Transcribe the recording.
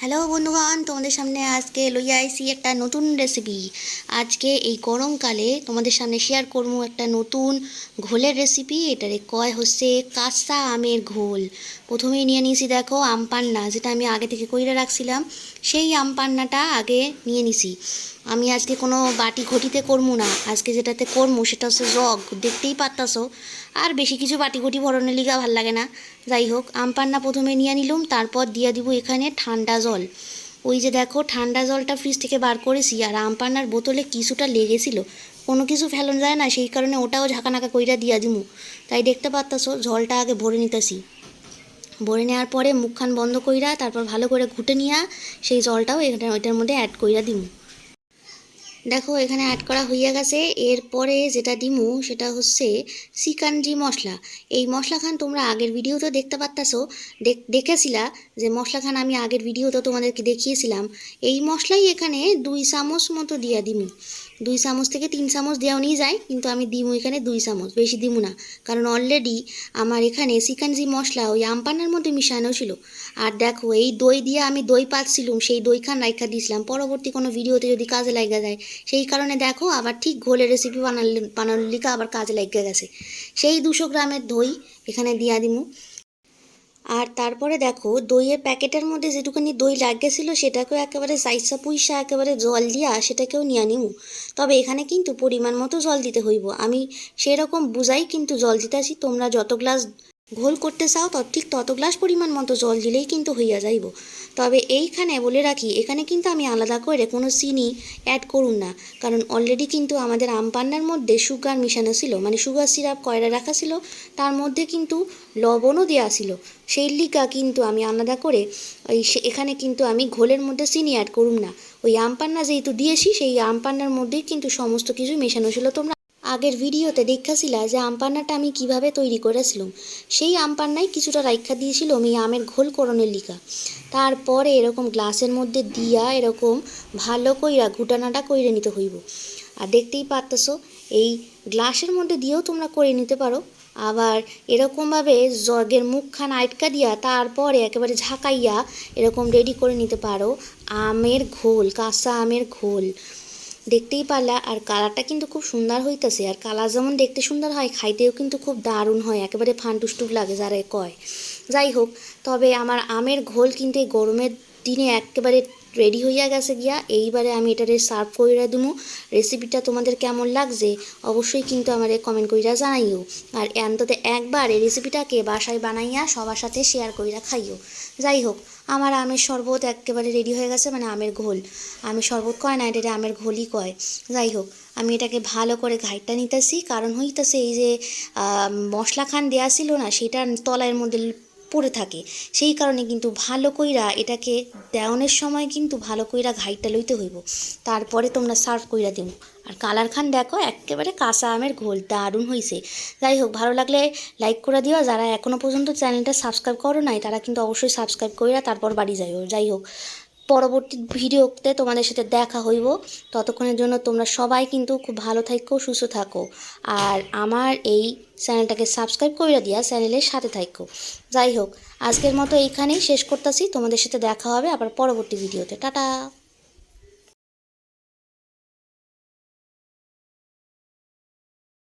Hello বন্ধুগণ, তোমাদের সামনে আজকে লইয়া আইসি একটা নতুন রেসিপি আজকে এই গরমকালে তোমাদের সামনে শেয়ার করব একটা নতুন ঘোলের রেসিপি এটারে কয় হচ্ছে কাঁচা আমের ঘোল। প্রথমেই নিয়ে নিয়েছি দেখো আম পান্না, যেটা আমি আগে থেকে কইরা রাখছিলাম। সেই আম পান্নাটা আগে নিয়ে নিছি। আমি আজকে কোনো বাটি ঘটিতে করব না। আজকে যেটাতে করব সেটা হচ্ছে জগ। দেখতেই পারতাছো। আর বেশি কিছু বাটি ঘটি ভরণের লিগা ভালো লাগে না। যাই হোক, আম পান্না প্রথমে নিয়ে নিলাম, তারপর দিয়ে দিব এখানে ঠান্ডা জল। ওই যে দেখো, ঠান্ডা জলটা ফ্রিজ থেকে বার করেছি, আর আম পান্নার বোতলে কিছুটা লেগেছিল। কোনো কিছু ফেলন যায় না, সেই কারণে ওটাও ঝাঁকানাকা কইরা দিয়া দিমু। তাই দেখতে পারতাছো, জলটা আগে ভরে নিতেছি। ভরে নেওয়ার পরে মুখখান বন্ধ কইরা, তারপর ভালো করে ঘুটে নিয়া সেই জলটাও এখানে ওইটার মধ্যে অ্যাড কইরা দিমু। দেখো, এখানে অ্যাড করা হইয়া গেছে। এরপরে যেটা দিমু, সেটা হচ্ছে সিকানজি মশলা। এই মশলাখান তোমরা আগের ভিডিওতে দেখতে পারতাছো। দেখেছিলা যে মশলাখান আমি আগের ভিডিওতে তোমাদেরকে দেখিয়েছিলাম। এই মশলাই এখানে দুই চামচ মতো দিয়া দিমু। দুই চামচ থেকে তিন চামচ নিয়ে যায়, কিন্তু আমি দিমু এখানে দুই চামচ, বেশি দিমু না। কারণ অলরেডি আমার এখানে সিকানজি মশলা ওই আমপানার মধ্যে মিশানো ছিল। আর দেখো, এই দই দিয়ে আমি দই পাচ্ছিলাম সেই দই খান রাইখা দিয়েছিলাম পরবর্তী কোনো ভিডিওতে যদি কাজে লাগা যায় সেই কারণে দেখো আবার ঠিক ঘোলের রেসিপি বানালে বানানোর লিখা আবার কাজে লাগা গেছে। সেই দুশো গ্রামের দই এখানে দিয়া দিমু। আর তারপরে দেখো দইয়ের প্যাকেটের মধ্যে যেটুকুনি দই লাগিয়েছিল সেটাকেও একেবারে সাইসা পুইসা একেবারে জল দিয়া সেটাকেও নিয়ে নিমু। তবে এখানে কিন্তু পরিমাণ মতো জল দিতে হইব। আমি সেরকম বুঝাই কিন্তু জল দিতেছি তোমরা যত গ্লাস ঘোল করতে চাও তত ঠিক তত গ্লাস পরিমাণ মতো জল দিলেই কিন্তু হইয়া যাইব। তবে এইখানে বলে রাখি, এখানে কিন্তু আমি আলাদা করে কোনো চিনি অ্যাড করুন না, কারণ অলরেডি কিন্তু আমাদের আম পান্নার মধ্যে সুগার মিশানো ছিল মানে সুগার সিরাপ কয়রা রাখা ছিল, তার মধ্যে কিন্তু লবণও দেওয়া ছিল। সেই লিগা কিন্তু আমি আলাদা করে ওই এখানে কিন্তু আমি ঘোলের মধ্যে চিনি অ্যাড করুম না। ওই আম পান্না যেহেতু দিয়েছি, সেই আম পান্নার মধ্যেই কিন্তু সমস্ত কিছু মেশানো ছিল তোমরা আগের ভিডিওতে দেখাছিলা যে আমপান্নাটা আমি কীভাবে তৈরি করেছিলাম। সেই আমপান্নায় কিছুটা রাইখা দিয়েছিল আমি আমের ঘোল করণের লিকা তারপরে এরকম গ্লাসের মধ্যে দিয়া এরকম ভালো কইরা ঘুটানাটা কইরে নিতে হইব। আর দেখতেই পারতেছো, এই গ্লাসের মধ্যে দিয়েও তোমরা করে নিতে পারো। আবার এরকমভাবে জগের মুখখান আটকা দিয়া তারপরে একেবারে ঝাঁকাইয়া এরকম রেডি করে নিতে পারো আমের ঘোল, কাঁচা আমের ঘোল। দেখতেই পারলা, আর কালারটা কিন্তু খুব সুন্দর হইতেছে। আর কালার যেমন দেখতে সুন্দর হয়, খাইতেও কিন্তু খুব দারুণ হয়, একেবারে ফান্টুস্টুক লাগে যারা কয়। যাই হোক, তবে আমার আমের ঘোল কিন্তু গরমের দিনে একেবারে রেডি হইয়া গেছে গিয়া, এইবারে আমি এটারে সার্ভ কইরা দিমু। রেসিপিটা তোমাদের কেমন লাগছে, অবশ্যই কিন্তু আমারে কমেন্ট কইরা জানাইও। আর অন্তত একবার এই রেসিপিটাকে বাসায় বানাইয়া সবার সাথে শেয়ার কইরা খাইও। যাই হোক আমার আমের শরবত একেবারে রেডি হয়ে গেছে মানে আমের ঘোল। আমের শরবত কয় না, এটা আমের ঘোলই কয়। যাই হোক, আমি এটাকে ভালো করে ঘাইটটা নিতেছি। কারণ হইতেছে এই যে মশলা খান দেওয়া ছিল না, সেটা তলার মধ্যে পড়ে থাকে। সেই কারণে কিন্তু ভালো কইরা এটাকে দেওয়ানোর সময় কিন্তু ভালো কইরা ঘাইটটা লইতে হইব। তারপরে তোমরা সার্ভ কইরা দিব আর কালার খান দেখো, একেবারে কাঁচা আমের ঘোল, দারুণ হয়েছে যাই হোক, ভালো লাগলে লাইক করে দিও। যারা এখনও পর্যন্ত চ্যানেলটা সাবস্ক্রাইব করো নাই, তারা কিন্তু অবশ্যই সাবস্ক্রাইব কইরা তারপর বাড়ি যাইও। যাই হোক পরবর্তী ভিডিওতে তোমাদের সাথে দেখা হইব। ততক্ষণের জন্য তোমরা সবাই কিন্তু খুব ভালো থাকো সুস্থ থাকো। আর আমার এই চ্যানেলটাকে সাবস্ক্রাইব করে দিয়া চ্যানেলের সাথে থাকো যাই হোক, আজকের মতো এইখানেই শেষ করতেছি। তোমাদের সাথে দেখা হবে আবার পরবর্তী ভিডিওতে। টাটা!